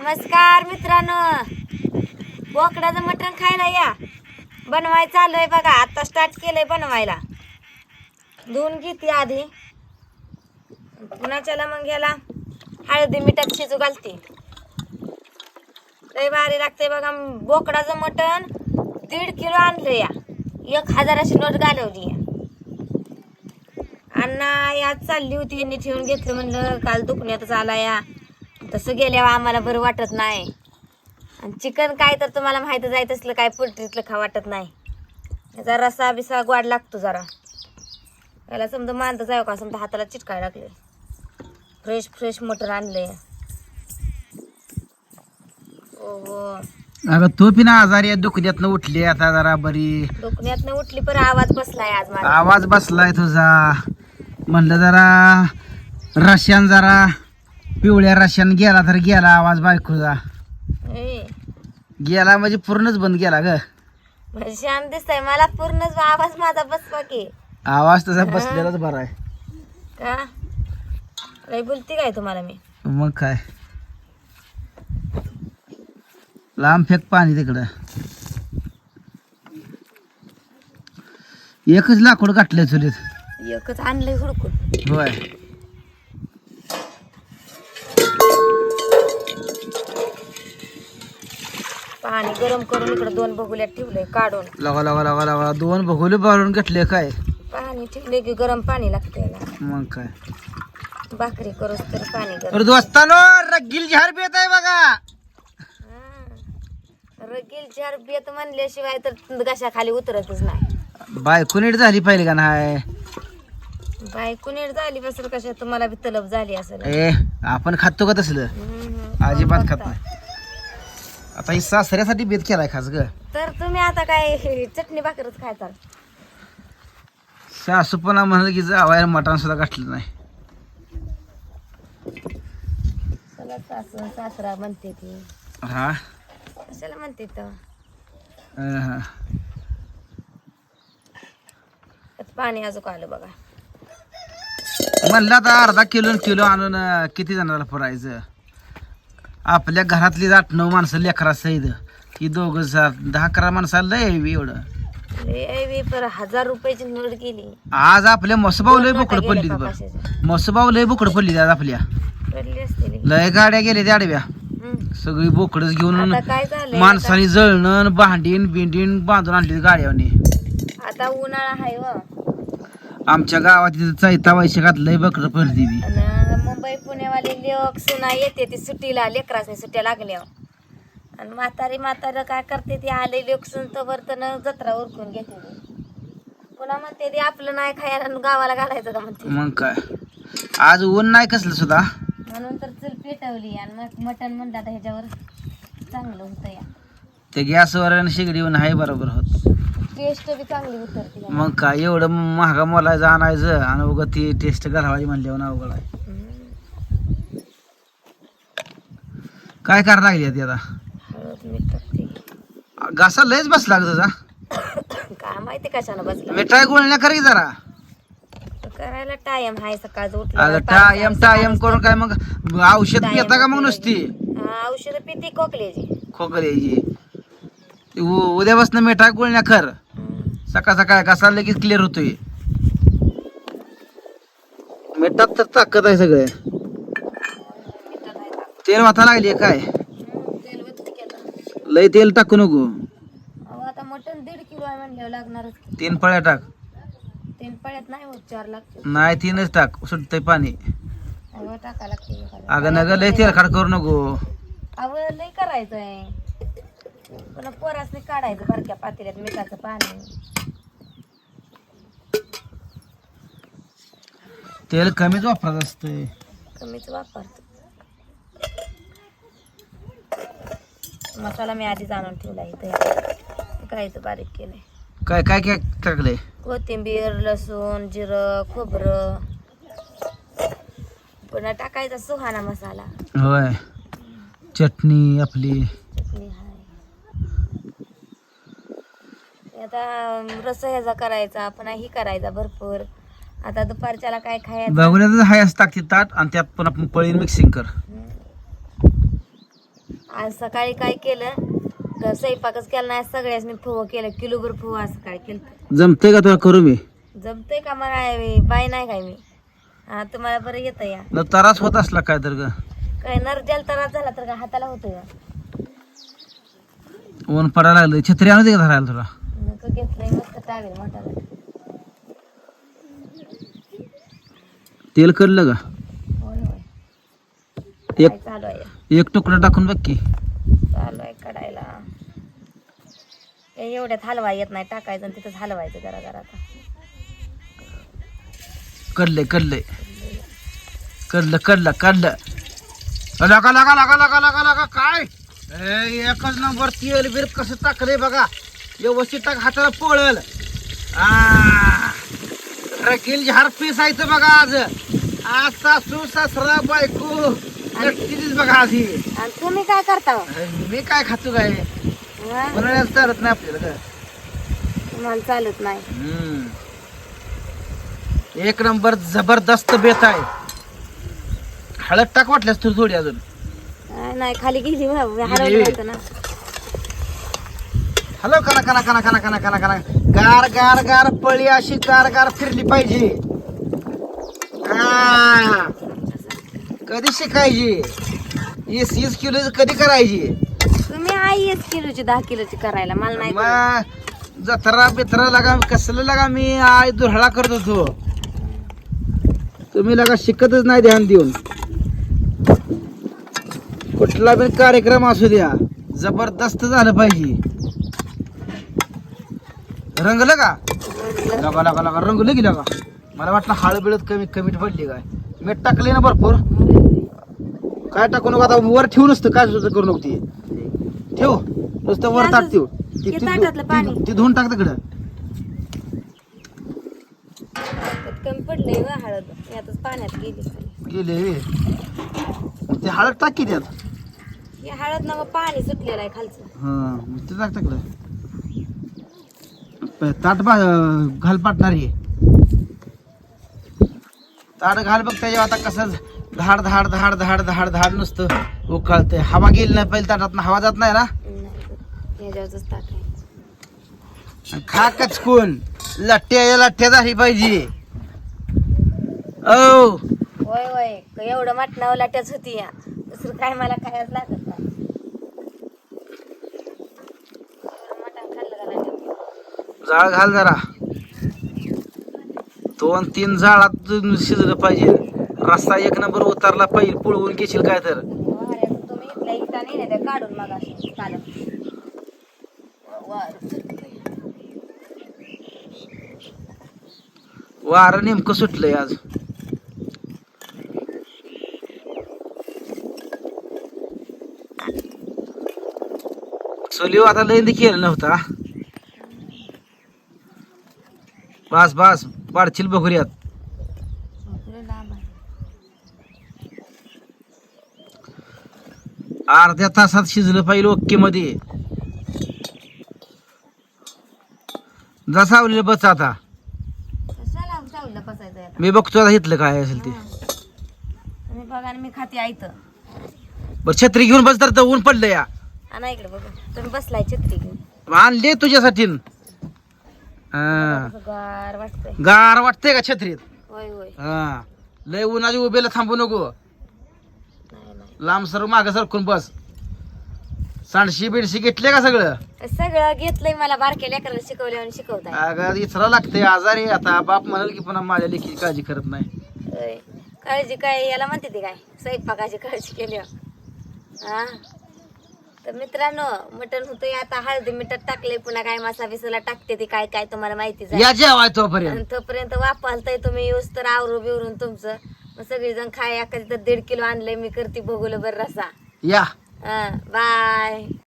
नमस्कार मित्रांनो. बोकडाचं मटण खायला या. बनवाय चालू आहे बघा. आता स्टार्ट केलंय बनवायला. धुवून घेते आधी. पुन्हा मग याला हळदी मिठात शिजू घालते. लय भारी लागते बघा. बोकडाचं मटण दीड किलो आणलं या. एक हजाराची नोट घालवली या. अण्णा यात चालली होती. यांनी ठेवून घेतलं म्हणलं. काल दुखण्यातच आला या. तसं गेल्यावर आम्हाला बरं वाटत नाही. आणि चिकन काय तर तुम्हाला माहीतच आहे तसलं काय पोल्ट्रीतलं खा वाटत नाही. याचा रसा बिसा गोड लागतो जरा. याला समजा मानतच आहे का? समजा हाताला चिटकाय लागले. फ्रेश फ्रेश मटण आणलंय हो हो अगं तू पिना आजारी आहे दुखण्यातनं उठली आता जरा बरी. दुखण्यातनं उठली पर आवाज बसलाय आज माझा. आवाज बसलाय तुझा. म्हणलं जरा रश्यान जरा. पिवळ्या रश्यान गेला तर गेला आवाज बायकोचा. ए, गेला म्हणजे पूर्णच बंद गेला ग. म्हणजे शांत दिसतंय मला पूर्णच आवाज माझा बसवा की. आवाज तसा बसलेलाच बरा आहे. का? लय बोलती काय तुम्हाला मी? मग काय? लांब फेक पाणी तिकडं. एकच लाकूड काटलंय चुलीत. एकच आणलंय हुडकून. होय. पाणी गरम करून इकडे दोन बघुल्यात ठेवलंय काढून. लगा लगा लगा लगा दोन भगोले भरून घेतले काय? पाणी ठेवले की गरम पाणी लागतं मग काय? भाकरी करूच तर पाणी गरम. दोस्तानो रग्गिल झाड पेत आहे बघा. रगील चार बेत म्हणल्याशिवाय तर घशा खाली उतरतच नाही. बायको नीट झाली पाहिजे का नाही? बायको नीट झाली बसेल कशा तुम्हाला बी तलब झाली असेल. ए आपण खातो का तसलं? हम्म. अजिबात खात नाही. आता ही सासऱ्यासाठी बेत केलाय खास ग. तर तुम्ही आता काय चटणी भाकरच खायचा सासू पण म्हणलं की जावायला मटण सुद्धा गाठलं नाही. चला सासू सासरा म्हणते ती. हा? कशाला म्हणते तर अं, त्यात पाणी अजून आलं बघा. म्हणलं आता अर्धा किलो न किलो आणून अं, किती जणांना पुरायचं? आपल्या घरातली आठ नऊ माणसं लेकरा सहित ही दोघं सा- दहा अकरा माणसाला लय आहे एवढं. लय बी पर हजार रुपयाची नोट गेली. आज आपल्या मसबाव लय बोकड पडली कपाशीच्या. मसबाव लय बोकड पडली आज आपल्या. पडली असतील लय गाड्या गेल्या त्या आडव्या. सगळी बोकडच घेऊन आता काय झालंय? माणसाने जळणं भांडीन बिंडीन बांधून आणली गाड्यावनी. आता- उन्हाळा व. आमच्या गावात तिथं चैता वैशाखात लय बकड पडली ती. आणि मुंबई पुणेवाले लोक सुना येते ती सुट्टीला लेकरासनी सुट्ट्या लागल्या आणि म्हातारी म्हातारं काय करते ती? आले लोक सुन तर जत्रा उरकून घेते. पुन्हा म्हणते ती आपलं नाही खायला गावाला घालायचं का म्हणते. मग काय? आज ऊन नाही कसलं सुद्धा? म्हणून तर चूल पेटवली आणि मग मटण म्हणतात आता ह्याच्यावर चांगलं होतं या ते गॅसवर आणि शेगडीवर आहे बरोबर होत. टेस्ट बी चांगली उतरते. मग काय? एवढं महागा मोलायचं आणायचं आणि उगा ती टेस्ट घालवायची म्हणल्यावर अवघड आहे हम्म. काय करायला लागली आता ती आता? हळद मीठ टाकते घासा लयच बसला ग तुझा काय माहिती कशानं बसलं मिठाई गोळण्या कर की जरा. करायला टाइम आहे सकाळचं अगं उठलं टायम टायम करून काय मग औषध पिता का मग नुसती? औषध पिती खोकल्याची. खोकल्याची. ती उ- उद्यापासून मिठाई गोळण्या कर. सकाळ सकाळ कसा लगेच क्लिअर होतोय. मिठात तर ताकद आहे सगळे. तेल वाथा लागली काय? तेल की आता. लय तेल टाकू नको. अहो, आता मटण दीड किलो आहे म्हणल्यावर लागणारच की. तीन पळ्या टाक. तीन पळ्यात नाही होत चार लागते नाही तीनच टाक. सुटतंय पाणी. अगं टाका लागते अगं नग लय तेल खाड करू नको. अव लय करायचंय. पुन्हा पोरासने काढायचं बारक्या पातेल्यात मिठाचं पाणी. तेल कमीच वापरत असतंय. कमीच वापरतो. मसाला मी आधीच आणून ठेवला इथे. काय बारीक केलंय. काय काय काय टाकलंय? कोथिंबीर लसूण जिरं खोबरं. पुन्हा टाकायचा सुहाना मसाला. होय. चटणी आपली. चटणी हाय. आता रस ह्याचा करायचा पुन्हा ही करायचा भरपूर. आता दुपारच्याला काय खायचं? बघून हाय असं टाकते ताट आणि त्यात पण आपण पळी मिक्सिंग कर. आज सकाळी काय केलं? तर स्वयंपाकच केला नाही सगळ्यासनी फुवं केलं किलोभर फुवं आज सकाळी केलं. जमतंय का तुला करू मी? जमतंय का मग बाय नाही काय मी. हा तुम्हाला बरं येतं या. न त्रास होत असला काय तर ग. काय नरजल त्रास झाला तर का हाताला होतं का ऊन पडायला लागलं छत्री आणू दे का धरायला तुला? नको घेतलंय मस्त टावेल मोठाला. तेल कडलं का? होय होय. एक काय चालू आहे? एक तुकडा टाकून बघ की. चालू आहे कडायला हे एवढ्यात हलवा येत नाही टाकायचं आणि तिथंच हलवायचं जरा जरा आता. कडलंय कडलंय. कडलं कडलं कडलं. लगा लगा लगा लगा लगा लगा काय? ए, एकच नंबर तेल बिर कसं टाकलंय बघा. व्यवस्थित टाक हाताला पोळल. रकील झार पिसायचं बघा आज. आज सासू सासरा बायको. ही आणि तुम्ही काय करता? हो? मी काय खातो काय? हा? चालत नाही आपल्याला काय तुम्हाला चालत नाही. हम्म. एक नंबर जबरदस्त बेत आहे. हळद टाक वाटल्यास तू थोडी अजून. नाही खाली गेली बा, हलवलं होतं ना. हॅलो कना कना कना कना कना कना कना गार गार गार पळी अशी गार गार फिरली पाहिजे. हा. कधी शिकायची? वीस वीस किलो कधी करायची? तुम्ही आई एक किलोची दहा किलोची करायला मला नाही कळत. मग जत्रा बित्रा लगा कसलं लगा मी आय दुहळा करत होतो. तुम्ही लगा शिकतच नाही ध्यान देऊन. कुठला बी कार्यक्रम असू द्या जबरदस्त झालं पाहिजे. रंगलं का? लगा लगा लगा रंगलं की लगा. मला वाटलं हळ बिळत कमी कमी पडली काय. मीठ टाकले ना भरपूर. काय टाकू नको आता वर ठेवू नसतं काय सुद्धा करू नको ती. ठेव नुसतं वर टाक ठेव. ती- ती- ताटातलं पाणी. ती- ती धुवून टाक तिकडं. त्यात कमी पडलंय व हळद. मी आताच पाण्यात गेली. खाली गेले ते हळद टाक की त्यात. हे हळद ना मग पाणी सुटलेलं आहे खालचं. हा मग ते टाक प- ताट बा घाल पाटणार. हे ताट घाल बघ त्याच्या आता कसं धाड धाड धाड धाड धाड धाड नुसतं उकळतंय हवा गेली नाही पहिले ताटात हवा जात नाही ना? खा कचकून. लठ्ठ्या या लठ्ठ्या झाली पाहिजे. ओ होय होय क- एवढं मटणावं लाट्याच होती या. दुसरं काय मला खायच लागत नाही? जाळ घाल जरा. दोन तीन जाळात शिजलं पाहिजे. रस्ता एक नंबर उतरला पाहिजे पुळवून घेशील काय तर? तुम्ही नाही काढून मग चालत. वारं नेमकं सुटलंय आज. चोलीव आता लयंदी केलं नव्हता बस बस पाडशील बघूयात अर्ध्या तासात शिजलं पाहिजे ओके मध्ये जसा आवलेलं बस आता. मी बघतो आता इथलं काय असेल ते. तुम्ही बघा आणि मी खाते आयत बरं छत्री घेऊन बस तर ऊन पडलं या. आणा इकडे बघा. तुम्ही बसलाय छत्री घेऊन. आणले तुझ्यासाठी. हा. गार वाटतंय. गार का छत्रीत? होय होय. हा. लय उन्हाची उभेला थांबू नको. लांब सर माग सरकून बस. सांडशी बिडशी घेतले का सगळं? सगळं घेतलंय मला बारक्या लेकराला शिकवले आणि शिकवताय. अगं इचरा लागते आजारी आहे आता. बाप म्हणाल की पुन्हा माझ्या लेखी काळजी करत नाही. होय. काळजी काय याला म्हणते ती काय? स्वयंपाकाची काळजी केली हा? तर मित्रांनो मटण होतंय आता. हळदी मिठात टाकले पुन्हा. काय मसा बिसाला टाकते ती काय काय तुम्हाला माहिती आहे या जेवाय तोपर्यंत. आणि तोपर्यंत वापरताय तुम्ही येऊस तर आवरू बिवरून तुमचं. मग सगळेजण खाय एखादी तर दीड किलो आणलंय मी करते बघूल बरं रसा. या. बाय.